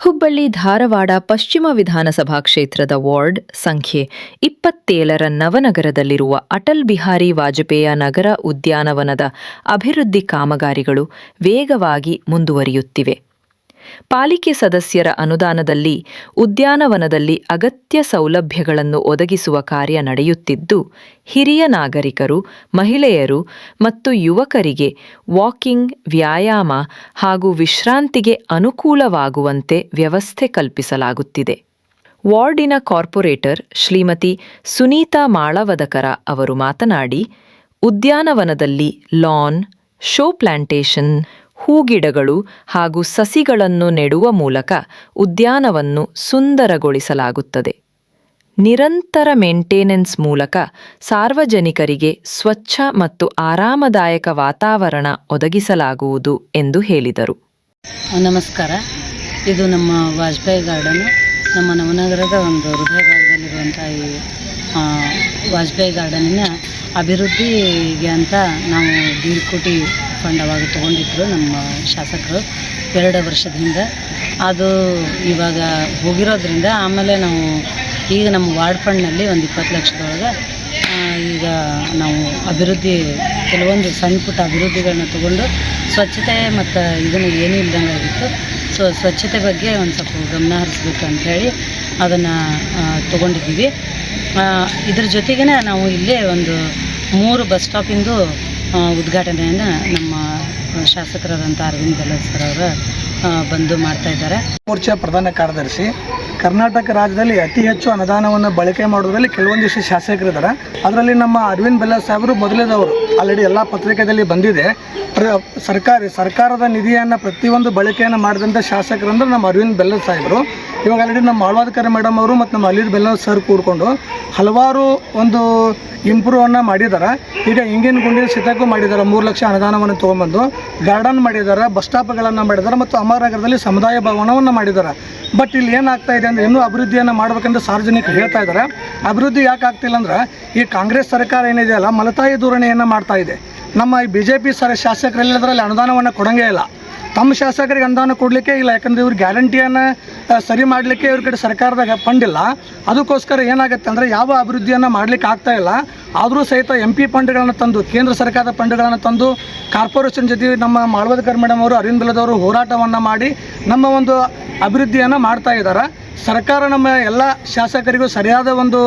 ಹುಬ್ಬಳ್ಳಿ ಧಾರವಾಡ ಪಶ್ಚಿಮ ವಿಧಾನಸಭಾ ಕ್ಷೇತ್ರದ ವಾರ್ಡ್ ಸಂಖ್ಯೆ ಇಪ್ಪತ್ತೇಳರ ನವನಗರದಲ್ಲಿರುವ ಅಟಲ್ ಬಿಹಾರಿ ವಾಜಪೇಯಿ ನಗರ ಉದ್ಯಾನವನದ ಅಭಿವೃದ್ಧಿ ಕಾಮಗಾರಿಗಳು ವೇಗವಾಗಿ ಮುಂದುವರಿಯುತ್ತಿವೆ. ಪಾಲಿಕೆ ಸದಸ್ಯರ ಅನುದಾನದಲ್ಲಿ, ಉದ್ಯಾನವನದಲ್ಲಿ ಅಗತ್ಯ ಸೌಲಭ್ಯಗಳನ್ನು ಒದಗಿಸುವ ಕಾರ್ಯ ನಡೆಯುತ್ತಿದ್ದು, ಹಿರಿಯ ನಾಗರಿಕರು, ಮಹಿಳೆಯರು ಮತ್ತು ಯುವಕರಿಗೆ ವಾಕಿಂಗ್, ವ್ಯಾಯಾಮ ಹಾಗೂ ವಿಶ್ರಾಂತಿಗೆ ಅನುಕೂಲವಾಗುವಂತೆ ವ್ಯವಸ್ಥೆ ಕಲ್ಪಿಸಲಾಗುತ್ತಿದೆ. ವಾರ್ಡಿನ ಕಾರ್ಪೊರೇಟರ್ ಶ್ರೀಮತಿ ಸುನೀತಾ ಮಾಳವದಕರ ಅವರು ಮಾತನಾಡಿ, ಉದ್ಯಾನವನದಲ್ಲಿ ಲಾನ್ ಶೋ ಪ್ಲಾಂಟೇಶನ್ ಹೂಗಿಡಗಳು ಹಾಗೂ ಸಸಿಗಳನ್ನು ನೆಡುವ ಮೂಲಕ ಉದ್ಯಾನವನ್ನು ಸುಂದರಗೊಳಿಸಲಾಗುತ್ತದೆ. ನಿರಂತರ ಮೇಂಟೆನೆನ್ಸ್ ಮೂಲಕ ಸಾರ್ವಜನಿಕರಿಗೆ ಸ್ವಚ್ಛ ಮತ್ತು ಆರಾಮದಾಯಕ ವಾತಾವರಣ ಒದಗಿಸಲಾಗುವುದು ಎಂದು ಹೇಳಿದರು. ನಮಸ್ಕಾರ. ಇದು ನಮ್ಮ ವಾಜಪೇಯಿ ಗಾರ್ಡನ್. ನಮ್ಮ ನವನಗರದ ಒಂದು ಹೃದಯ ಭಾಗದಲ್ಲಿರುವಂಥ ಈ ವಾಜಪೇಯಿ ಗಾರ್ಡನ್ನ ಅಭಿವೃದ್ಧಿಗೆ ಅಂತ ನಾವು ದೀಡ್ ಕೋಟಿ ಫಂಡ್ ಅವಾಗ ತೊಗೊಂಡಿದ್ರು ನಮ್ಮ ಶಾಸಕರು ಎರಡು ವರ್ಷದ ಹಿಂದೆ ಅದು ಇವಾಗ ಹೋಗಿರೋದ್ರಿಂದ ಆಮೇಲೆ ನಾವು ಈಗ ನಮ್ಮ ವಾರ್ಡ್ ಫಂಡ್ನಲ್ಲಿ ಒಂದು ಇಪ್ಪತ್ತು ಲಕ್ಷದೊಳಗೆ ಈಗ ನಾವು ಅಭಿವೃದ್ಧಿ ಕೆಲವೊಂದು ಸಣ್ಣ ಪುಟ್ಟ ಅಭಿವೃದ್ಧಿಗಳನ್ನ ತಗೊಂಡು ಸ್ವಚ್ಛತೆ ಮತ್ತು ಇದನ್ನು ಏನೂ ಇಲ್ದಂಗೆ ಆಗಿತ್ತು. ಸೊ ಸ್ವಚ್ಛತೆ ಬಗ್ಗೆ ಒಂದು ಸ್ವಲ್ಪ ಗಮನ ಹರಿಸ್ಬೇಕು ಅಂಥೇಳಿ ಅದನ್ನು ತೊಗೊಂಡಿದ್ದೀವಿ. ಇದ್ರ ಜೊತೆಗೇ ನಾವು ಇಲ್ಲೇ ಒಂದು ಮೂರು ಬಸ್ ಸ್ಟಾಪಿಂದು ಉದ್ಘಾಟನೆಯನ್ನು ನಮ್ಮ ಶಾಸಕರಾದಂಥ ಅರವಿಂದ್ ಬೆಲ್ಲ ಸರ್ ಅವರು ಬಂದು ಮಾಡ್ತಾ ಇದ್ದಾರೆ. ಮೋರ್ಚಾ ಪ್ರಧಾನ ಕಾರ್ಯದರ್ಶಿ ಕರ್ನಾಟಕ ರಾಜ್ಯದಲ್ಲಿ ಅತಿ ಹೆಚ್ಚು ಅನುದಾನವನ್ನು ಬಳಕೆ ಮಾಡೋದ್ರಲ್ಲಿ ಕೆಲವೊಂದಿಷ್ಟು ಶಾಸಕರಿದ್ದಾರೆ ಅದರಲ್ಲಿ ನಮ್ಮ ಅರವಿಂದ್ ಬೆಲ್ಲ ಸಾಹೇಬರು ಮೊದಲೇದವರು. ಆಲ್ರೆಡಿ ಎಲ್ಲ ಪತ್ರಿಕೆಯಲ್ಲಿ ಬಂದಿದೆ. ಸರ್ಕಾರಿ, ಸರ್ಕಾರದ ನಿಧಿಯನ್ನು ಪ್ರತಿಯೊಂದು ಬಳಕೆಯನ್ನು ಮಾಡಿದಂಥ ಶಾಸಕರಂದ್ರೆ ನಮ್ಮ ಅರವಿಂದ್ ಬೆಲ್ಲ ಸಾಹೇಬರು. ಇವಾಗ ಆಲ್ರೆಡಿ ನಮ್ಮ ಆಳ್ವಾದ್ಕರ್ ಮೇಡಮ್ ಅವರು ಮತ್ತು ನಮ್ಮ ಅಲಿದ್ ಬೆಲ್ಲ ಸರ್ ಕೂಡ್ಕೊಂಡು ಹಲವಾರು ಒಂದು ಇಂಪ್ರೂವನ್ನು ಮಾಡಿದ್ದಾರೆ. ಈಗ ಹಿಂಗಿನ ಗುಂಡಿನ ಸಿತಕ್ಕೂ ಮಾಡಿದ್ದಾರೆ. ಮೂರು ಲಕ್ಷ ಅನುದಾನವನ್ನು ತೊಗೊಂಬಂದು ಗಾರ್ಡನ್ ಮಾಡಿದ್ದಾರೆ ಬಸ್ ಸ್ಟಾಪ್ಗಳನ್ನು ಮಾಡಿದ್ದಾರೆ ಮತ್ತು ಅಮರನಗರದಲ್ಲಿ ಸಮುದಾಯ ಭವನವನ್ನು ಮಾಡಿದ್ದಾರೆ. ಬಟ್ ಇಲ್ಲಿ ಏನಾಗ್ತಾ ಇದೆ ಅಂದರೆ ಇನ್ನೂ ಅಭಿವೃದ್ಧಿಯನ್ನು ಮಾಡ್ಬೇಕಂತ ಸಾರ್ವಜನಿಕರು ಹೇಳ್ತಾ ಇದ್ದಾರೆ. ಅಭಿವೃದ್ಧಿ ಯಾಕೆ ಆಗ್ತಿಲ್ಲ ಅಂದ್ರೆ ಈ ಕಾಂಗ್ರೆಸ್ ಸರ್ಕಾರ ಏನಿದೆಯಲ್ಲ ಮಲತಾಯಿ ಧೋರಣೆಯನ್ನು ಮಾಡ್ತಾ ಇದೆ. ನಮ್ಮ ಈ ಬಿ ಜೆ ಪಿ ಸರ ಶಾಸಕರೆಲ್ಲದರಲ್ಲಿ ಅನುದಾನವನ್ನು ಕೊಡಂಗೇ ಇಲ್ಲ. ತಮ್ಮ ಶಾಸಕರಿಗೆ ಅನುದಾನ ಕೊಡಲಿಕ್ಕೆ ಇಲ್ಲ, ಯಾಕಂದರೆ ಇವ್ರ ಗ್ಯಾರಂಟಿಯನ್ನು ಸರಿ ಮಾಡಲಿಕ್ಕೆ ಇವ್ರ ಕಡೆ ಸರ್ಕಾರದಾಗ ಫಂಡ್ ಅದಕ್ಕೋಸ್ಕರ ಏನಾಗುತ್ತೆ ಅಂದರೆ ಯಾವ ಅಭಿವೃದ್ಧಿಯನ್ನು ಮಾಡಲಿಕ್ಕೆ ಆಗ್ತಾ ಇಲ್ಲ. ಆದರೂ ಸಹಿತ ಎಂ ಪಿ ಫಂಡ್ಗಳನ್ನು ತಂದು, ಕೇಂದ್ರ ಸರ್ಕಾರದ ಫಂಡ್ಗಳನ್ನು ತಂದು, ಕಾರ್ಪೊರೇಷನ್ ಜೊತೆ ನಮ್ಮ ಮಾಳವದಕರ್ ಮೇಡಮ್ ಅವರು, ಅರವಿಂದ್ ಬೆಲ್ಲದವರು ಹೋರಾಟವನ್ನು ಮಾಡಿ ನಮ್ಮ ಒಂದು ಅಭಿವೃದ್ಧಿಯನ್ನು ಮಾಡ್ತಾ ಇದ್ದಾರೆ ಸರ್ಕಾರ ನಮ್ಮ ಎಲ್ಲ ಶಾಸಕರಿಗೂ ಸರಿಯಾದ ಒಂದು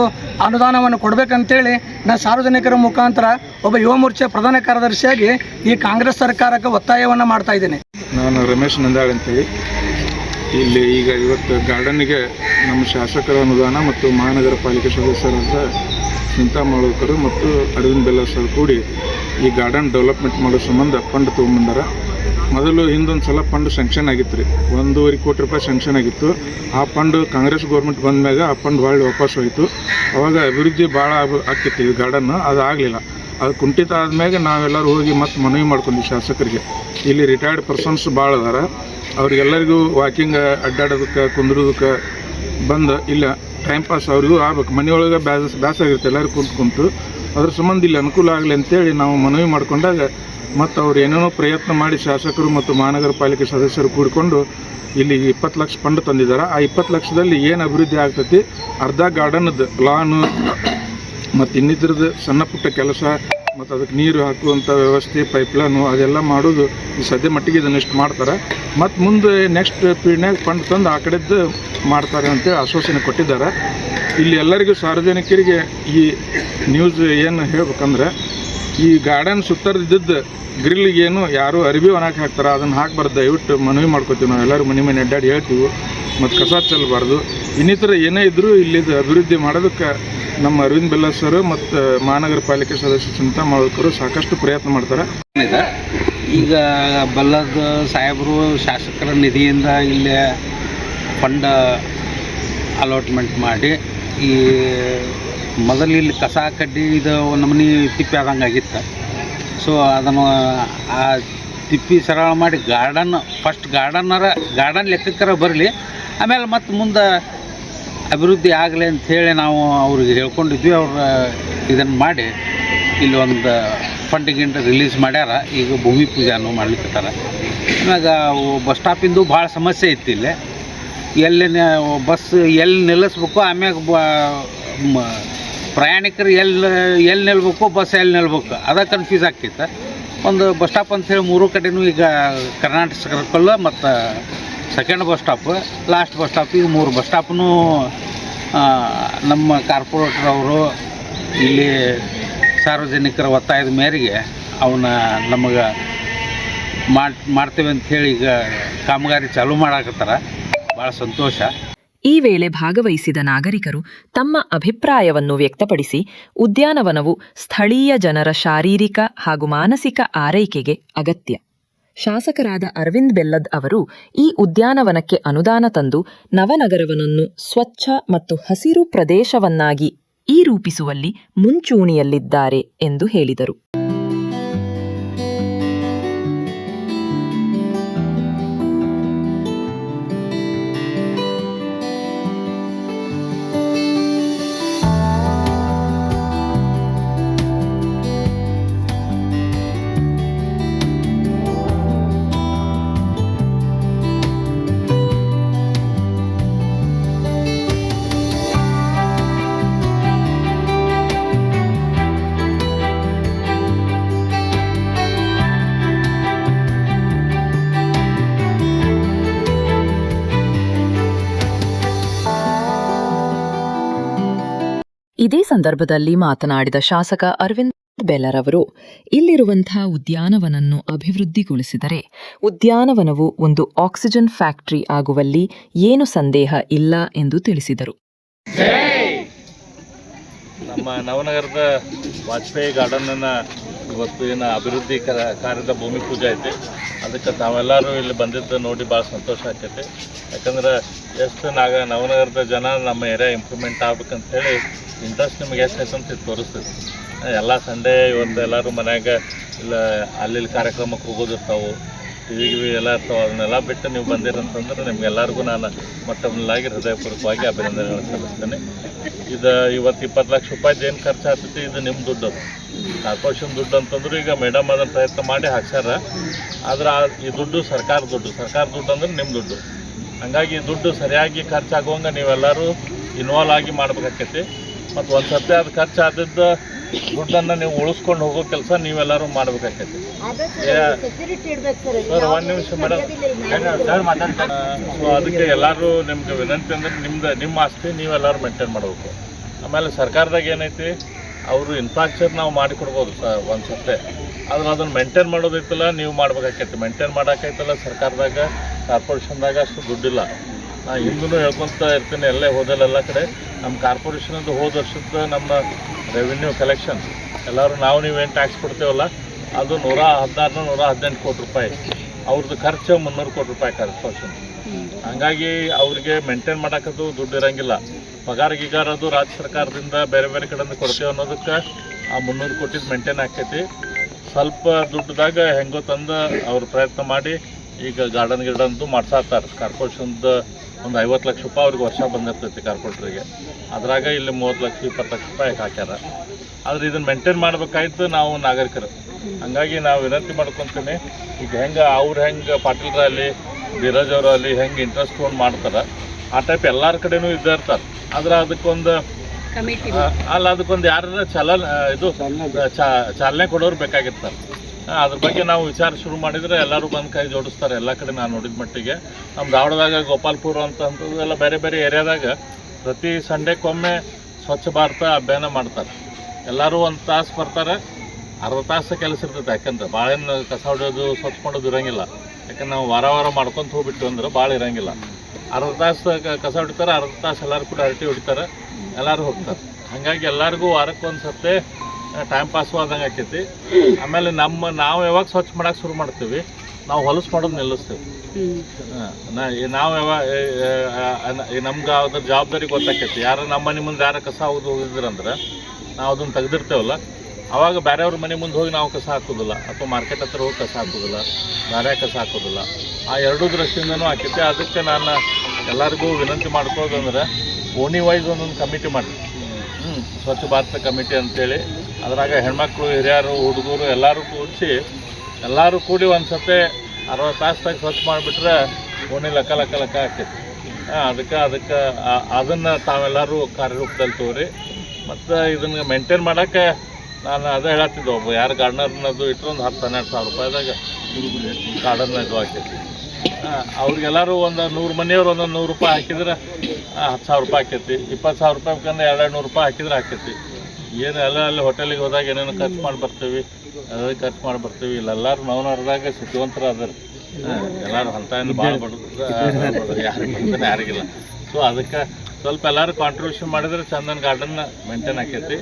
ಅನುದಾನವನ್ನು ಕೊಡಬೇಕಂತೇಳಿ ನಾನು ಸಾರ್ವಜನಿಕರ ಮುಖಾಂತರ ಒಬ್ಬ ಯುವ ಮೋರ್ಚಾ ಪ್ರಧಾನ ಕಾರ್ಯದರ್ಶಿಯಾಗಿ ಈ ಕಾಂಗ್ರೆಸ್ ಸರ್ಕಾರಕ್ಕೆ ಒತ್ತಾಯವನ್ನು ಮಾಡ್ತಾ ಇದ್ದೀನಿ. ನಾನು ರಮೇಶ್ ನಂದಾಳ್ ಅಂತೇಳಿ. ಇಲ್ಲಿ ಈಗ ಇವತ್ತು ಗಾರ್ಡನ್ಗೆ ನಮ್ಮ ಶಾಸಕರ ಅನುದಾನ ಮತ್ತು ಮಹಾನಗರ ಪಾಲಿಕೆ ಸದಸ್ಯರಾದ ಸ್ಮಿತಾ ಮಾಳೋಕರು ಮತ್ತು ಅರವಿಂದ್ ಬೆಲ್ಲ ಸರ್ ಕೂಡಿ ಈ ಗಾರ್ಡನ್ ಡೆವಲಪ್ಮೆಂಟ್ ಮಾಡೋ ಸಂಬಂಧ ಫಂಡ್ ತೊಗೊಂಬಂದಾರ ಮೊದಲು ಹಿಂದೊಂದು ಸಲ ಫಂಡ್ ಸ್ಯಾಂಕ್ಷನ್ ಆಗಿತ್ತು ರೀ ಒಂದೂವರೆ ಕೋಟಿ ರೂಪಾಯಿ ಸ್ಯಾಂಕ್ಷನ್ ಆಗಿತ್ತು. ಆ ಫಂಡ್ ಕಾಂಗ್ರೆಸ್ ಗೌರ್ಮೆಂಟ್ ಬಂದ ಮ್ಯಾಗ ಆ ಫಂಡ್ ಭಾಳ ವಾಪಸ್ ಹೋಯಿತು. ಅವಾಗ ಅಭಿವೃದ್ಧಿ ಭಾಳ ಆಗ್ತಿತ್ತು ಈ ಗಾರ್ಡನ್ ಅದು ಆಗಲಿಲ್ಲ. ಅದು ಕುಂಠಿತ ಆದ್ಮ್ಯಾಗ ನಾವೆಲ್ಲರೂ ಹೋಗಿ ಮತ್ತೆ ಮನವಿ ಮಾಡ್ಕೊಂಡ್ವಿ ಶಾಸಕರಿಗೆ. ಇಲ್ಲಿ ರಿಟೈರ್ಡ್ ಪರ್ಸನ್ಸ್ ಭಾಳ ಅದಾರ. ಅವ್ರಿಗೆಲ್ಲರಿಗೂ ವಾಕಿಂಗ್ ಅಡ್ಡಾಡೋದಕ್ಕೆ, ಕುಂದ್ರೋದಕ್ಕೆ ಬಂದು, ಇಲ್ಲ ಟೈಮ್ ಪಾಸ್ ಅವ್ರಿಗೂ ಆಗ್ಬೇಕು. ಮನೆಯೊಳಗೆ ಬ್ಯಾಸ ಆಗಿರುತ್ತೆ. ಎಲ್ಲರೂ ಕುಂತು ಕುಂತು. ಅದ್ರ ಸಂಬಂಧ ಇಲ್ಲಿ ಅನುಕೂಲ ಆಗಲಿ ಅಂತೇಳಿ ನಾವು ಮನವಿ ಮಾಡ್ಕೊಂಡಾಗ ಮತ್ತು ಅವ್ರು ಏನೇನೋ ಪ್ರಯತ್ನ ಮಾಡಿ ಶಾಸಕರು ಮತ್ತು ಮಹಾನಗರ ಪಾಲಿಕೆ ಸದಸ್ಯರು ಕೂಡಿಕೊಂಡು ಇಲ್ಲಿ ಇಪ್ಪತ್ತು ಲಕ್ಷ ಫಂಡ್ ತಂದಿದ್ದಾರೆ. ಆ ಇಪ್ಪತ್ತು ಲಕ್ಷದಲ್ಲಿ ಏನು ಅಭಿವೃದ್ಧಿ ಆಗ್ತೈತಿ? ಅರ್ಧ ಗಾರ್ಡನ್ದು ಲಾನು ಮತ್ತು ಇನ್ನಿದ್ರದ್ದು ಸಣ್ಣ ಪುಟ್ಟ ಕೆಲಸ ಮತ್ತು ಅದಕ್ಕೆ ನೀರು ಹಾಕುವಂಥ ವ್ಯವಸ್ಥೆ ಪೈಪ್ಲೈನು ಅದೆಲ್ಲ ಮಾಡೋದು ಈ ಸದ್ಯ ಮಟ್ಟಿಗೆ ಇದನ್ನಿಷ್ಟು ಮಾಡ್ತಾರೆ. ಮತ್ತು ಮುಂದೆ ನೆಕ್ಸ್ಟ್ ಪೀಡ್ನ್ಯಾಗ ಫಂಡ್ ತಂದು ಆ ಕಡೆದ್ದು ಮಾಡ್ತಾರೆ ಅಂತೇಳಿ ಆಶ್ವಾಸನೆ ಕೊಟ್ಟಿದ್ದಾರೆ. ಇಲ್ಲಿ ಎಲ್ಲರಿಗೂ ಸಾರ್ವಜನಿಕರಿಗೆ ಈ ನ್ಯೂಸ್ ಏನು ಹೇಳ್ಬೇಕಂದ್ರೆ ಈ ಗಾರ್ಡನ್ ಸುತ್ತರ್ದಿದ್ದು ಗ್ರಿಲ್ಗೇನು ಯಾರು ಅರಿವಿ ಒಣಕ್ಕೆ ಹಾಕ್ತಾರೆ, ಅದನ್ನು ಹಾಕ್ಬಾರ್ದು ದಯವಿಟ್ಟು ಮನವಿ ಮಾಡ್ಕೋತೀವಿ ನಾವು ಎಲ್ಲರೂ ಮನೆ ಮನೆ ಅಡ್ಡಾಡಿ ಹೇಳ್ತೀವಿ, ಮತ್ತು ಕಸ ಚೆಲ್ಲಬಾರ್ದು ಇನ್ನಿತರ ಏನೇ ಇದ್ದರೂ ಇಲ್ಲಿ ಅಭಿವೃದ್ಧಿ ಮಾಡೋದಕ್ಕೆ ನಮ್ಮ ಅರವಿಂದ್ ಬೆಲ್ಲ ಸರ್ ಮತ್ತು ಮಹಾನಗರ ಪಾಲಿಕೆ ಸದಸ್ಯ ಚಿಂತಾ ಮಾಡೋಕರು ಸಾಕಷ್ಟು ಪ್ರಯತ್ನ ಮಾಡ್ತಾರೆ. ಈಗ ಬಲ್ಲದ ಸಾಹೇಬರು ಶಾಸಕರ ನಿಧಿಯಿಂದ ಇಲ್ಲಿ ಫಂಡ್ ಅಲಾಟ್ಮೆಂಟ್ ಮಾಡಿ ಈ ಮೊದಲು ಇಲ್ಲಿ ಕಸ ಕಡ್ಡಿ ಇದು ನಮೂನಿ ತಿಪ್ಪಿ ಆದಂಗೆ ಆಗಿತ್ತು. ಸೊ ಅದನ್ನು, ಆ ತಿಪ್ಪಿ ಸರಳ ಮಾಡಿ ಗಾರ್ಡನ್ ಫಸ್ಟ್ ಗಾರ್ಡನ್ನರ ಗಾರ್ಡನ್ ಲೆಕ್ಕಕ್ಕರ ಬರಲಿ. ಆಮೇಲೆ ಮತ್ತೆ ಮುಂದೆ ಅಭಿವೃದ್ಧಿ ಆಗಲಿ ಅಂಥೇಳಿ ನಾವು ಅವ್ರಿಗೆ ಹೇಳ್ಕೊಂಡಿದ್ವಿ. ಅವ್ರು, ಇದನ್ನು ಮಾಡಿ ಇಲ್ಲಿ ಒಂದು ಫಂಡ್ ರಿಲೀಸ್ ಮಾಡ್ಯಾರ. ಈಗ ಭೂಮಿ ಪೂಜೆನೂ ಮಾಡ್ಲಿಕ್ಕತ್ತಾರ ಆಮ್ಯಾಗ ಬಸ್ ಸ್ಟಾಪಿಂದು ಭಾಳ ಸಮಸ್ಯೆ ಇತ್ತು ಇಲ್ಲಿ. ಎಲ್ಲಿ ಬಸ್ ಎಲ್ಲಿ ನಿಲ್ಲಿಸ್ಬೇಕು, ಆಮ್ಯಾಗ ಪ್ರಯಾಣಿಕರು ಎಲ್ಲಿ ಎಲ್ಲಿ ನಿಲ್ಬೇಕು, ಬಸ್ ಎಲ್ಲಿ ನಿಲ್ಬೇಕು, ಅದ ಕನ್ಫ್ಯೂಸ್ ಆಗ್ತಿತ್ತು ಒಂದು ಬಸ್ ಸ್ಟಾಪ್ ಅಂಥೇಳಿ ಮೂರು ಕಡೆನೂ ಈಗ ಕರ್ನಾಟಕ ಸರ್ಕಲ್ ಮತ್ತು second bus stop last bus stop ಈಗ ಮೂರು ಬಸ್ ಸ್ಟಾಪ್ನೂ ನಮ್ಮ ಕಾರ್ಪೊರೇಟರ್ ಅವರು ಇಲ್ಲಿ ಸಾರ್ವಜನಿಕರ ಒತ್ತಾಯದ ಮೇರೆಗೆ ಅವನ್ನ ನಮಗೆ ಮಾಡಿ, ಮಾಡ್ತೇವೆ ಅಂತ ಹೇಳಿ ಈಗ ಕಾಮಗಾರಿ ಚಾಲೂ ಮಾಡಾಕತ್ತಾರ. ಭಾಳ ಸಂತೋಷ. ಈ ವೇಳೆ ಭಾಗವಹಿಸಿದ ನಾಗರಿಕರು ತಮ್ಮ ಅಭಿಪ್ರಾಯವನ್ನು ವ್ಯಕ್ತಪಡಿಸಿ, ಉದ್ಯಾನವನವು ಸ್ಥಳೀಯ ಜನರ ಶಾರೀರಿಕ ಹಾಗೂ ಮಾನಸಿಕ ಆರೈಕೆಗೆ ಅಗತ್ಯ. ಶಾಸಕರಾದ ಅರವಿಂದ್ ಬೆಲ್ಲದ್ ಅವರು ಈ ಉದ್ಯಾನವನಕ್ಕೆ ಅನುದಾನ ತಂದು ನವನಗರವನನ್ನು ಸ್ವಚ್ಛ ಮತ್ತು ಹಸಿರು ಪ್ರದೇಶವನ್ನಾಗಿ ಈ ರೂಪಿಸುವಲ್ಲಿ ಮುಂಚೂಣಿಯಲ್ಲಿದ್ದಾರೆ ಎಂದು ಹೇಳಿದರು. ಇದೇ ಸಂದರ್ಭದಲ್ಲಿ ಮಾತನಾಡಿದ ಶಾಸಕ ಅರವಿಂದ್ ಬೆಲ್ಲರ್ ಅವರು ಇಲ್ಲಿರುವಂತಹ ಉದ್ಯಾನವನನ್ನು ಅಭಿವೃದ್ಧಿಗೊಳಿಸಿದರೆ ಉದ್ಯಾನವನವು ಒಂದು ಆಕ್ಸಿಜನ್ ಫ್ಯಾಕ್ಟರಿ ಆಗುವಲ್ಲಿ ಏನು ಸಂದೇಹ ಇಲ್ಲ ಎಂದು ತಿಳಿಸಿದರು. ನಮ್ಮ ನವನಗರದ ವಾಜಪೇಯಿ ಗಾರ್ಡನನ್ನು ಇವತ್ತು ಏನು ಅಭಿವೃದ್ಧಿ ಕಾರ್ಯದ ಭೂಮಿ ಪೂಜೆ ಐತಿ. ಅದಕ್ಕೆ ತಾವೆಲ್ಲರೂ ಇಲ್ಲಿ ಬಂದಿದ್ದು ನೋಡಿ ಭಾಳ ಸಂತೋಷ ಆಕೈತಿ. ಯಾಕಂದ್ರೆ ಎಷ್ಟು ನಾಗ ನವನಗರದ ಜನ ನಮ್ಮ ಏರಿಯಾ ಇಂಪ್ರೂವ್ಮೆಂಟ್ ಆಗ್ಬೇಕಂತ ಹೇಳಿ ಇಂಟ್ರೆಸ್ಟ್ ನಿಮ್ಗೆ ಎಷ್ಟು ಐತೆ ಅಂತ ಇದು ತೋರಿಸ್ತೈತಿ ಎಲ್ಲ ಸಂಡೇ ಇವತ್ತು ಎಲ್ಲರೂ ಮನ್ಯಾಗ ಇಲ್ಲ ಅಲ್ಲಿ ಕಾರ್ಯಕ್ರಮಕ್ಕೆ ಹೋಗೋದಿರ್ತಾವೆ. ಟಿ ವಿ ಗಿವಿ ಎಲ್ಲ ಅದನ್ನೆಲ್ಲ ಬಿಟ್ಟು ನೀವು ಬಂದಿರಂತಂದ್ರೆ ನಿಮ್ಗೆಲ್ಲರಿಗೂ ನಾನು ಮೊಟ್ಟಮೊದಲಾಗಿ ಹೃದಯಪೂರ್ವಕವಾಗಿ ಅಭಿನಂದನೆಗಳನ್ನು ಸಲ್ಲಿಸ್ತೇನೆ. ಇದು ಇವತ್ತು ಇಪ್ಪತ್ತು ಲಕ್ಷ ರೂಪಾಯಿ ಏನು ಖರ್ಚು ಆಗ್ತೈತಿ ಇದು ನಿಮ್ಮ ದುಡ್ಡು ಅದು. ಕಾರ್ಪೊರೇಷನ್ ದುಡ್ಡು ಅಂತಂದ್ರೆ ಈಗ ಮೇಡಮ್ ಅದನ್ನು ಪ್ರಯತ್ನ ಮಾಡಿ ಹಾಕ್ಸ್ಯಾರ. ಆದ್ರೆ ಈ ದುಡ್ಡು ಸರ್ಕಾರ ದುಡ್ಡು. ಸರ್ಕಾರ ದುಡ್ಡು ಅಂದ್ರೆ ನಿಮ್ಮ ದುಡ್ಡು. ಹಂಗಾಗಿ ಈ ದುಡ್ಡು ಸರಿಯಾಗಿ ಖರ್ಚಾಗುವಂಗೆ ನೀವೆಲ್ಲರೂ ಇನ್ವಾಲ್ವ್ ಆಗಿ ಮಾಡ್ಬೇಕಾಕೈತಿ. ಮತ್ತು ಒಂದು ಸರ್ತಿ ಅದು ಖರ್ಚು ಆದದ್ದು ದುಡ್ಡನ್ನು ನೀವು ಉಳಿಸ್ಕೊಂಡು ಹೋಗೋ ಕೆಲಸ ನೀವೆಲ್ಲರೂ ಮಾಡ್ಬೇಕಾಕೈತಿ ಸರ್ ಒಂದು ನಿಮಿಷ ಮೇಡಮ್ ಸೊ ಅದಕ್ಕೆ ಎಲ್ಲರೂ ನಿಮ್ಗೆ ವಿನಂತಿ ಅಂದ್ರೆ ನಿಮ್ದು ನಿಮ್ಮ ಆಸ್ತಿ ನೀವೆಲ್ಲರೂ ಮೇಂಟೈನ್ ಮಾಡಬೇಕು. ಆಮೇಲೆ ಸರ್ಕಾರದಾಗ ಏನೈತಿ ಅವರು ಇನ್ಫ್ರಾಸ್ಟ್ರಕ್ಚರ್ ನಾವು ಮಾಡಿಕೊಡ್ಬೋದು ಸರ್ ಒಂದು ಸತ್ತೆ ಆದ್ರೆ ಅದನ್ನು ಮೇಂಟೈನ್ ಮಾಡೋದೈತಲ್ಲ ನೀವು ಮಾಡ್ಬೇಕಾಕೈತಿ ಮೇಂಟೈನ್ ಮಾಡೋಕೈತಲ್ಲ ಸರ್ಕಾರದಾಗ ಕಾರ್ಪೊರೇಷನ್ದಾಗ ಅಷ್ಟು ದುಡ್ಡಿಲ್ಲ. ನಾ ಹಿಂದೂ ಹೇಳ್ಕೊತ ಇರ್ತೀನಿ, ಎಲ್ಲೇ ಹೋದಲ್ಲೆಲ್ಲ ಕಡೆ. ನಮ್ಮ ಕಾರ್ಪೊರೇಷನದ್ದು ಹೋದ ವರ್ಷದ ನಮ್ಮ ರೆವಿನ್ಯೂ ಕಲೆಕ್ಷನ್ ಎಲ್ಲರೂ ನಾವು ನೀವೇನು ಟ್ಯಾಕ್ಸ್ ಕೊಡ್ತೇವಲ್ಲ, ಅದು ನೂರ ಹದಿನಾರು ನೂರ ಹದಿನೆಂಟು ಕೋಟಿ ರೂಪಾಯಿ. ಅವ್ರದ್ದು ಖರ್ಚು ಮುನ್ನೂರು ಕೋಟಿ ರೂಪಾಯಿ ಕಾರ್ಪೊರೇಷನ್ ಹಂಗಾಗಿ ಅವ್ರಿಗೆ ಮೇಂಟೈನ್ ಮಾಡೋಕ್ಕದು ದುಡ್ಡು ಇರಂಗಿಲ್ಲ. ಪಗಾರ ಗಿಗಾರ ಅದು ರಾಜ್ಯ ಸರ್ಕಾರದಿಂದ ಬೇರೆ ಬೇರೆ ಕಡೆಯಿಂದ ಕೊಡ್ತೇವೆ ಅನ್ನೋದಕ್ಕೆ ಆ ಮುನ್ನೂರು ಕೋಟಿದು ಮೇಂಟೈನ್ ಆಕೈತಿ ಸ್ವಲ್ಪ ದುಡ್ಡದಾಗ ಹೆಂಗೋ ತಂದು ಅವ್ರು ಪ್ರಯತ್ನ ಮಾಡಿ ಈಗ ಗಾರ್ಡನ್ ಗಿರ್ಡನ್ದು ಮಾಡ್ಸಾತಾರೆ ಕಾರ್ಪೊರೇಷನ್ದ ಒಂದು ಐವತ್ತು ಲಕ್ಷ ರೂಪಾಯಿ ಅವ್ರಿಗೆ ವರ್ಷ ಬಂದಿರ್ತೈತಿ ಕಾರ್ಪೊರೇಟ್ರಿಗೆ ಅದ್ರಾಗ ಇಲ್ಲಿ ಮೂವತ್ತು ಲಕ್ಷ ಇಪ್ಪತ್ತು ಲಕ್ಷ ರೂಪಾಯಿ ಹಾಕ್ಯಾರ. ಆದ್ರೆ ಇದನ್ನು ಮೇಂಟೈನ್ ಮಾಡ್ಬೇಕಾಯ್ತು ನಾವು ನಾಗರಿಕರು. ಹಂಗಾಗಿ ನಾವು ವಿನಂತಿ ಮಾಡ್ಕೊತೀನಿ ಈಗ ಹೆಂಗೆ ಅವ್ರು ಹೆಂಗೆ ಪಾಟೀಲ್ರಲ್ಲಿ ಧೀರಜ್ ಅವರಲ್ಲಿ ಹೆಂಗೆ ಇಂಟ್ರೆಸ್ಟ್ ತೊಗೊಂಡು ಮಾಡ್ತಾರೆ ಆ ಟೈಪ್ ಎಲ್ಲರ ಕಡೆನೂ ಇದ್ದೇ ಇರ್ತಾರೆ. ಆದ್ರೆ ಅದಕ್ಕೊಂದು ಅಲ್ಲ ಅದಕ್ಕೊಂದು ಯಾರ ಚಲನ ಇದು ಚಾ- ಚಾಲನೆ ಕೊಡೋರು ಬೇಕಾಗಿರ್ತಾರೆ. ಅದ್ರ ಬಗ್ಗೆ ನಾವು ವಿಚಾರ ಶುರು ಮಾಡಿದರೆ ಎಲ್ಲರೂ ಬಂದು ಕೈ ಜೋಡಿಸ್ತಾರೆ. ಎಲ್ಲ ಕಡೆ ನಾನು ನೋಡಿದ ಮಟ್ಟಿಗೆ. ನಮ್ಮ ಧಾರವಾಡದಾಗ ಗೋಪಾಲ್ಪುರ ಅಂತ ಎಲ್ಲ ಬೇರೆ ಬೇರೆ ಏರಿಯಾದಾಗ ಪ್ರತಿ ಸಂಡೇಕೊಮ್ಮೆ ಸ್ವಚ್ಛ ಭಾರತ ಅಭಿಯಾನ ಮಾಡ್ತಾರೆ. ಎಲ್ಲರೂ ಒಂದು ತಾಸು ಬರ್ತಾರೆ. ಅರ್ಧ ತಾಸು ಕೆಲಸ ಇರ್ತೈತೆ. ಯಾಕಂದ್ರೆ ಭಾಳೇನು ಕಸ ಹೊಡೆಯೋದು, ಸ್ವಚ್ಛ ಮಾಡೋದು ಇರಂಗಿಲ್ಲ. ಯಾಕಂದ್ರೆ ನಾವು ವಾರ ವಾರ ಮಾಡ್ಕೊಂತ ಹೋಗ್ಬಿಟ್ಟು ಅಂದ್ರೆ ಭಾಳ ಇರಂಗಿಲ್ಲ. ಅರ್ಧ ತಾಸು ಕಸ ಹೊಡಿತಾರೆ. ಅರ್ಧ ತಾಸು ಎಲ್ಲರೂ ಕೂಡ ಹರಟಿ ಹೊಡಿತಾರೆ. ಎಲ್ಲರೂ ಹೋಗ್ತಾರೆ. ಹಾಗಾಗಿ ಎಲ್ಲರಿಗೂ ವಾರಕ್ಕೆ ಒಂದು ಸತ್ತೆ ಟೈಮ್ ಪಾಸು ಆದಂಗೆ ಆಕೈತಿ. ಆಮೇಲೆ ನಮ್ಮ, ನಾವು ಯಾವಾಗ ಸ್ವಚ್ಛ ಮಾಡಕ್ಕೆ ಶುರು ಮಾಡ್ತೀವಿ, ನಾವು ಹೊಲಸು ಮಾಡೋದು ನಿಲ್ಲಿಸ್ತೇವೆ. ನಾವು ಯಾವಾಗ ನಮ್ಗೆ ಅದ್ರ ಜವಾಬ್ದಾರಿ ಗೊತ್ತಾಕೈತಿ. ಯಾರು ನಮ್ಮ ಮನೆ ಮುಂದೆ ಯಾರ ಕಸ ಹೋಗಿ ಹೋಗಿದ್ರಂದ್ರೆ ನಾವು ಅದನ್ನು ತೆಗೆದಿರ್ತೇವಲ್ಲ, ಅವಾಗ ಬೇರೆಯವ್ರ ಮನೆ ಮುಂದೆ ಹೋಗಿ ನಾವು ಕಸ ಹಾಕೋದಿಲ್ಲ. ಅಥವಾ ಮಾರ್ಕೆಟ್ ಹತ್ರ ಹೋಗಿ ಕಸ ಹಾಕೋದಿಲ್ಲ ಬೇರೆ ಕಸ ಹಾಕೋದಿಲ್ಲ. ಆ ಎರಡೂ ದೃಷ್ಟಿಯಿಂದನೂ ಆಕೈತಿ. ಅದಕ್ಕೆ ನಾನು ಎಲ್ಲರಿಗೂ ವಿನಂತಿ ಮಾಡ್ಕೊಳ್ಳೋದಂದ್ರೆ ಓಣಿ ವೈಸ್ ಒಂದೊಂದು ಕಮಿಟಿ ಮಾಡಿ. ಹ್ಞೂ ಸ್ವಚ್ಛ ಭಾರತ ಕಮಿಟಿ ಅಂತೇಳಿ ಅದ್ರಾಗ ಹೆಣ್ಮಕ್ಳು, ಹಿರಿಯರು, ಹುಡುಗರು ಎಲ್ಲರೂ ಕೂಡಿಸಿ ಎಲ್ಲರೂ ಕೂಡಿ ಒಂದು ಸತೆ ಅರವತ್ತು ತಾಸ್ದಾಗ ಸ್ವಚ್ಛ ಮಾಡಿಬಿಟ್ರೆ ಓಣಿ ಲಕ್ಕ ಲಕ್ಕ ಲಕ್ಕ ಆಕೈತಿ ಅದಕ್ಕೆ ಅದಕ್ಕೆ ಅದನ್ನು ತಾವೆಲ್ಲರೂ ಕಾರ್ಯರೂಪದಲ್ಲಿ ತೋರಿ ಮತ್ತು ಇದನ್ನು ಮೇಂಟೈನ್ ಮಾಡೋಕ್ಕೆ ನಾನು ಅದೇ ಹೇಳತ್ತಿದ್ದೆ, ಒಬ್ಬ ಯಾರು ಗಾರ್ಡನರ್ನದು ಇಟ್ಟರು ಒಂದು ಹತ್ತು ಹನ್ನೆರಡು ಸಾವಿರ ರೂಪಾಯಿದಾಗ ಗಾರ್ಡನ್ ಇದು ಆಕೈತಿ ಅವ್ರಿಗೆಲ್ಲರೂ ಒಂದು ನೂರು ಮನೆಯವ್ರು ಒಂದೊಂದು ನೂರು ರೂಪಾಯಿ ಹಾಕಿದ್ರೆ ಹತ್ತು ಸಾವಿರ ರೂಪಾಯಿ ಆಕೈತಿ ಇಪ್ಪತ್ತು ಸಾವಿರ ರೂಪಾಯಿ ಬೇಕಂದ್ರೆ ಎರಡು ನೂರು ರೂಪಾಯಿ ಹಾಕಿದ್ರೆ ಆಕೈತಿ ಏನು ಅಲ್ಲ, ಅಲ್ಲಿ ಹೋಟೆಲಿಗೆ ಹೋದಾಗ ಏನೇನು ಖರ್ಚು ಮಾಡಿ ಬರ್ತೀವಿ. ಅದೇ ಖರ್ಚು ಮಾಡಿ ಬರ್ತೀವಿ. ಇಲ್ಲೆಲ್ಲರೂ ನವನರ್ದಾಗ ಸುಖವಂತರ ಅದಾರ ಎಲ್ಲರೂ ಅಂತ ಏನು ಭಾಳ ಬಡದ್ರ ಯಾರು ಬರ್ತಾನೆ ಯಾರಿಗಿಲ್ಲ. ಸೊ ಅದಕ್ಕೆ ಸ್ವಲ್ಪ ಎಲ್ಲರೂ ಕಾಂಟ್ರಿಬ್ಯೂಷನ್ ಮಾಡಿದ್ರೆ ಚಂದನ್ ಗಾರ್ಡನ್ನ ಮೇಂಟೈನ್ ಆಕೈತಿ.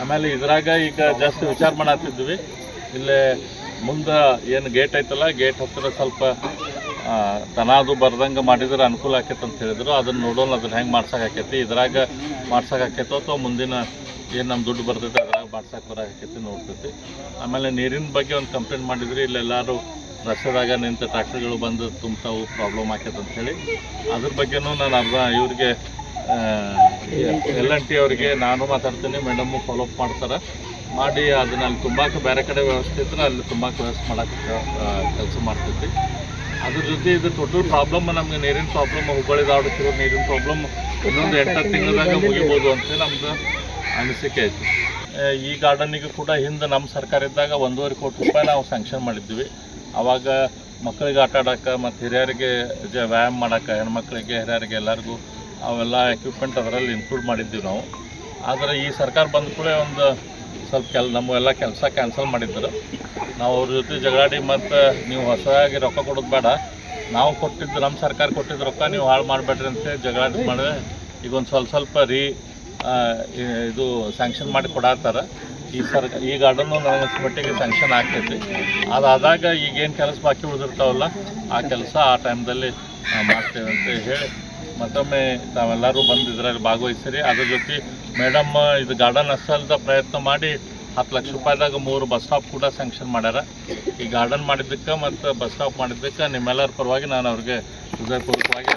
ಆಮೇಲೆ ಇದ್ರಾಗ ಈಗ ಜಾಸ್ತಿ ವಿಚಾರ ಮಾಡತ್ತಿದ್ವಿ ಇಲ್ಲೇ ಮುಂದೆ ಏನು ಗೇಟ್ ಐತಲ್ಲ ಗೇಟ್ ಹತ್ತಿರ ಸ್ವಲ್ಪ ತನ ಅದು ಬರ್ದಂಗೆ ಮಾಡಿದ್ರೆ ಅನುಕೂಲ ಆಕೈತೆ ಅಂತ ಹೇಳಿದ್ರು. ಅದನ್ನ ನೋಡೋಣ, ಅದನ್ನ ಹೆಂಗೆ ಮಾಡ್ಸೋಕೆ ಆಕೈತಿ. ಇದ್ರಾಗ ಮಾಡ್ಸೋಕೆ ಆಕೈತೋ ಅಥವಾ ಮುಂದಿನ ಏನು ನಮ್ಮ ದುಡ್ಡು ಬರ್ತೈತೆ, ಅದ್ರಾಗ ಮಾಡ್ಸಕ್ಕೆ ಬರಾಕೈತಿ ನೋಡ್ತೈತಿ. ಆಮೇಲೆ ನೀರಿನ ಬಗ್ಗೆ ಒಂದು ಕಂಪ್ಲೇಂಟ್ ಮಾಡಿದ್ರಿ ಇಲ್ಲೆಲ್ಲರೂ ರಸ್ತೆದಾಗ ನಿಂತ ಟ್ರ್ಯಾಕ್ಟರ್ಗಳು ಬಂದು ತುಂಬ್ತಾವು ಪ್ರಾಬ್ಲಮ್ ಆಕೈತೆ ಅಂಥೇಳಿ ಅದ್ರ ಬಗ್ಗೆನೂ ನಾನು ಅರ್ಧ ಇವ್ರಿಗೆ ಎಲ್ ಎನ್ ಟಿ ಅವರಿಗೆ ನಾನು ಮಾತಾಡ್ತೀನಿ ಮೇಡಮ್ಮು ಫಾಲೋಅಪ್ ಮಾಡ್ತಾರೆ. ಮಾಡಿ ಅದನ್ನ ಅಲ್ಲಿ ತುಂಬಾಕ ಬೇರೆ ಕಡೆ ವ್ಯವಸ್ಥೆ ಇದ್ರೆ ಅಲ್ಲಿ ತುಂಬಾಕ ವ್ಯವಸ್ಥೆ ಮಾಡಕ್ಕೆ ಕೆಲಸ ಮಾಡ್ತೈತಿ. ಅದ್ರ ಜೊತೆ ಇದು ಟೋಟಲ್ ಪ್ರಾಬ್ಲಮ್ ನಮಗೆ ನೀರಿನ ಪ್ರಾಬ್ಲಮ್ ಹುಬ್ಬಳ್ಳಿ ದಾವಣಗೆರೆ ನೀರಿನ ಪ್ರಾಬ್ಲಮ್ ಇನ್ನೊಂದು ಎಂಟತ್ತು ತಿಂಗಳದಾಗ ಮುಗಿಬೋದು ಅಂತ ನಮ್ದು ಅನಿಸಿಕೆ ಐತಿ. ಈ ಗಾರ್ಡನಿಗೂ ಕೂಡ ಹಿಂದೆ ನಮ್ಮ ಸರ್ಕಾರ ಇದ್ದಾಗ ಒಂದೂವರೆ ಕೋಟಿ ರೂಪಾಯಿ ನಾವು ಸ್ಯಾಂಕ್ಷನ್ ಮಾಡಿದ್ವಿ. ಆವಾಗ ಮಕ್ಕಳಿಗೆ ಆಟ ಆಡೋಕೆ ಮತ್ತು ಹಿರಿಯರಿಗೆ ಜ, ವ್ಯಾಯಾಮ ಮಾಡೋಕೆ ಹೆಣ್ಮಕ್ಳಿಗೆ, ಹಿರಿಯರಿಗೆ ಎಲ್ಲರಿಗೂ ಅವೆಲ್ಲ ಎಕ್ವಿಪ್ಮೆಂಟ್ ಅದರಲ್ಲಿ ಇನ್ಕ್ಲೂಡ್ ಮಾಡಿದ್ವಿ ನಾವು. ಆದರೆ ಈ ಸರ್ಕಾರ ಬಂದ ಕೂಡ ಒಂದು ಸ್ವಲ್ಪ ಕೆಲ್ ನಮ್ಮೆಲ್ಲ ಕೆಲಸ ಕ್ಯಾನ್ಸಲ್ ಮಾಡಿದ್ದರು ನಾವು ಅವ್ರ ಜೊತೆ ಜಗಳಾಡಿ ಮತ್ತು ನೀವು ಹೊಸದಾಗಿ ರೊಕ್ಕ ಕೊಡೋದು ಬೇಡ. ನಾವು ಕೊಟ್ಟಿದ್ದು ನಮ್ಮ ಸರ್ಕಾರ ಕೊಟ್ಟಿದ್ದು ರೊಕ್ಕ ನೀವು ಹಾಳು ಮಾಡಬೇಡ್ರಿ ಅಂತೇಳಿ ಜಗಳಾಡಿ ಮಾಡಿದ್ರೆ ಈಗ ಒಂದು ಸ್ವಲ್ಪ ಸ್ವಲ್ಪ ರೀ ಇದು ಸ್ಯಾಂಕ್ಷನ್ ಮಾಡಿ ಕೊಡತ್ತಾರ ಈ ಸರ್, ಈ ಗಾರ್ಡನ್ನು ನನಗೆ ಮಟ್ಟಿಗೆ ಸ್ಯಾಂಕ್ಷನ್ ಆಗ್ತೈತಿ. ಅದಾದಾಗ ಈಗೇನು ಕೆಲಸ ಬಾಕಿ ಉಳಿದಿರ್ತಾವಲ್ಲ, ಆ ಕೆಲಸ ಆ ಟೈಮ್ದಲ್ಲಿ ಮಾಡ್ತೇವೆ ಅಂತ ಹೇಳಿ ಮತ್ತೊಮ್ಮೆ ತಾವೆಲ್ಲರೂ ಬಂದು ಇದರಲ್ಲಿ ಭಾಗವಹಿಸಿರಿ. ಅದ್ರ ಜೊತೆ ಮೇಡಮ್ ಇದು ಗಾರ್ಡನ್ ಅಷ್ಟಲ್ದ ಪ್ರಯತ್ನ ಮಾಡಿ ಹತ್ತು ಲಕ್ಷ ರೂಪಾಯಿದಾಗ ಮೂರು ಬಸ್ ಸ್ಟಾಪ್ ಕೂಡ ಸ್ಯಾಂಕ್ಷನ್ ಮಾಡ್ಯಾರ. ಈ ಗಾರ್ಡನ್ ಮಾಡಿದ್ದಕ್ಕೆ ಮತ್ತು ಬಸ್ ಸ್ಟಾಪ್ ಮಾಡಿದ್ದಕ್ಕೆ ನಿಮ್ಮೆಲ್ಲರ ಪರವಾಗಿ ನಾನು ಅವ್ರಿಗೆ ಹೃದಯಪೂರ್ವಕವಾಗಿ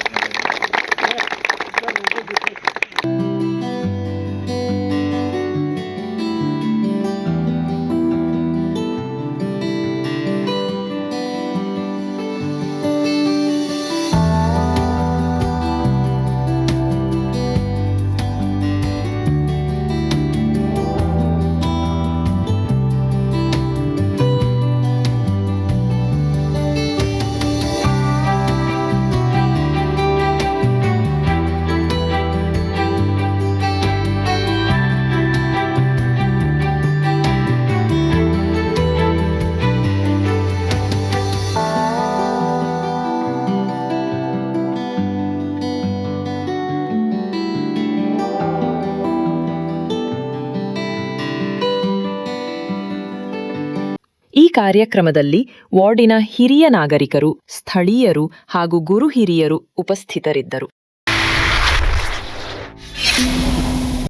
ಕಾರ್ಯಕ್ರಮದಲ್ಲಿ ವಾರ್ಡಿನ ಹಿರಿಯ ನಾಗರಿಕರು ಸ್ಥಳೀಯರು ಹಾಗೂ ಗುರು ಹಿರಿಯರು ಉಪಸ್ಥಿತರಿದ್ದರು.